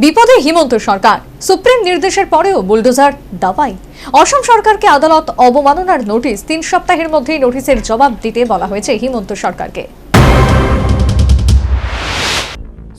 বিপদে হিমন্ত সরকার। সুপ্রিম নির্দেশের পরেও বুলডোজার দাবাই অসম সরকারকে আদালত অবমাননার নোটিশ। তিন সপ্তাহের মধ্যেই নোটিশের জবাব দিতে বলা হয়েছে হিমন্ত সরকারকে।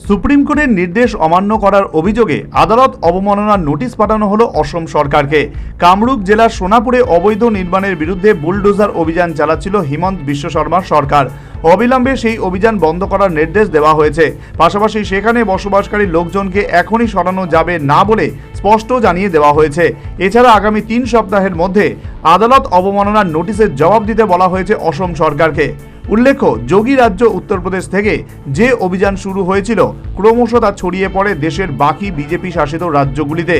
সুপ্রিম কোর্টের নির্দেশ অমান্য করার অভিযোগে আদালত অবমাননার নোটিশ পাঠানো হলো অসম সরকারকে। কামরূপ জেলার সোনাপুরে অবৈধ নির্মাণের বিরুদ্ধে বুলডোজার অভিযান চালাচ্ছিল হিমন্ত বিশ্ব শর্মার সরকার। অবিলম্বে সেই অভিযান বন্ধ করার নির্দেশ দেওয়া হয়েছে। পাশাপাশি সেখানে বসবাসকারী লোকজনকে এখনই সরানো যাবে না বলে স্পষ্ট জানিয়ে দেওয়া হয়েছে। এছাড়া আগামী তিন সপ্তাহের মধ্যে আদালত অবমাননার নোটিশের জবাব দিতে বলা হয়েছে অসম সরকারকে। উল্লেখ্য, যোগী রাজ্য উত্তরপ্রদেশ থেকে যে অভিযান শুরু হয়েছিল, ক্রমশ তা ছড়িয়ে পড়ে দেশের বাকি বিজেপি শাসিত রাজ্যগুলিতে।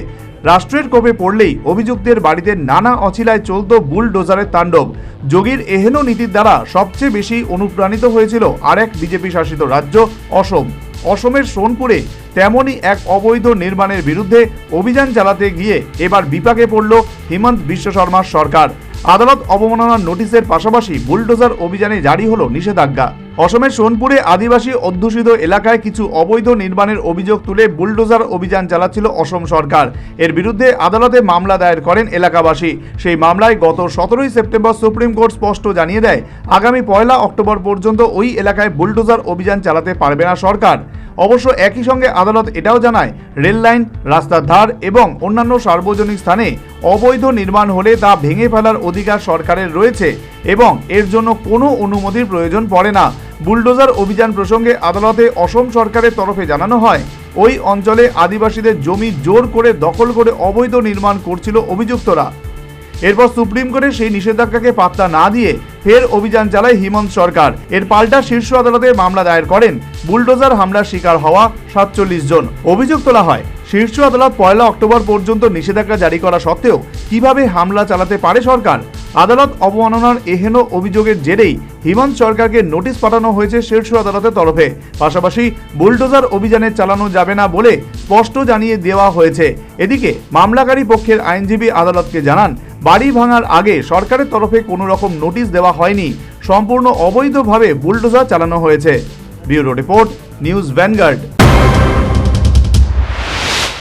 রাষ্ট্রের কোপে পড়লেই অভিযুক্তের বাড়িতে নানা অছিলায় চলত বুলডোজারের তাণ্ডব। যোগীর এহেন নীতির দ্বারা সবচেয়ে বেশি অনুপ্রাণিত হয়েছিল আরেক বিজেপি শাসিত রাজ্য অসম। অসমের সোনপুরে তেমনই এক অবৈধ নির্মাণের বিরুদ্ধে অভিযান চালাতে গিয়ে এবার বিপাকে পড়ল হিমন্ত বিশ্ব শর্মার সরকার। আদালত অবমাননার নোটিশের পাশাপাশি বুলডোজার অভিযানে জারি হলো নিষেধাজ্ঞা। অসমের সোনপুরে আদিবাসী অধ্যুষিত এলাকায় কিছু অবৈধ নির্মাণের অভিযোগ তুলে বুলডোজার অভিযান চালাচ্ছিল অসম সরকার। এর বিরুদ্ধে আদালতে মামলা দায়ের করেন এলাকাবাসী। সেই মামলায় গত সতেরোই সেপ্টেম্বর সুপ্রিম কোর্ট স্পষ্ট জানিয়ে দেয়, আগামী পয়লা অক্টোবর পর্যন্ত ওই এলাকায় বুলডোজার অভিযান চালাতে পারবে না সরকার। অবশ্য একই সঙ্গে আদালত এটাও জানায়, রেল লাইন, রাস্তার ধার এবং অন্যান্য সার্বজনিক স্থানে অবৈধ নির্মাণ হলে তা ভেঙে ফেলার অধিকার সরকারের রয়েছে এবং এর জন্য কোনো অনুমতির প্রয়োজন পড়ে না। বুলডোজার অভিযান প্রসঙ্গে আদালতে অসম সরকারের তরফে জানানো হয়, ওই অঞ্চলে আদিবাসীদের জমি জোর করে দখল করে অবৈধ নির্মাণ করছিল অভিযুক্তরা। এরপর সুপ্রিম কোর্টে সেই নিষেধাজ্ঞাকে পাত্তা না দিয়ে ফের অভিযান চালায় হিমন্ত সরকার। এর পাল্টা শীর্ষ আদালতে মামলা দায়ের করেন। বুলডোজার হামলার শিকার হওয়া সাতচল্লিশ জন। অভিযোগ তোলা হয়, শীর্ষ আদালত পয়লা অক্টোবর পর্যন্ত নিষেধাজ্ঞা জারি করা সত্ত্বেও কীভাবে হামলা চালাতে পারে সরকার? আদালত অবমাননার এহেন অভিযোগের জেরেই হিমন্ত সরকারকে নোটিশ পাঠানো হয়েছে শীর্ষ আদালতের তরফে। পাশাপাশি বুলডোজার অভিযানে চালানো যাবে না বলে স্পষ্ট জানিয়ে দেওয়া হয়েছে। এদিকে মামলাকারী পক্ষের আইনজীবী আদালতকে জানান, বাড়ি ভাঙার আগে সরকারের তরফে কোনো রকম নোটিশ দেওয়া হয়নি। সম্পূর্ণ অবৈধভাবে বুলডোজার চালানো হয়েছে। Bureau report, News Vanguard.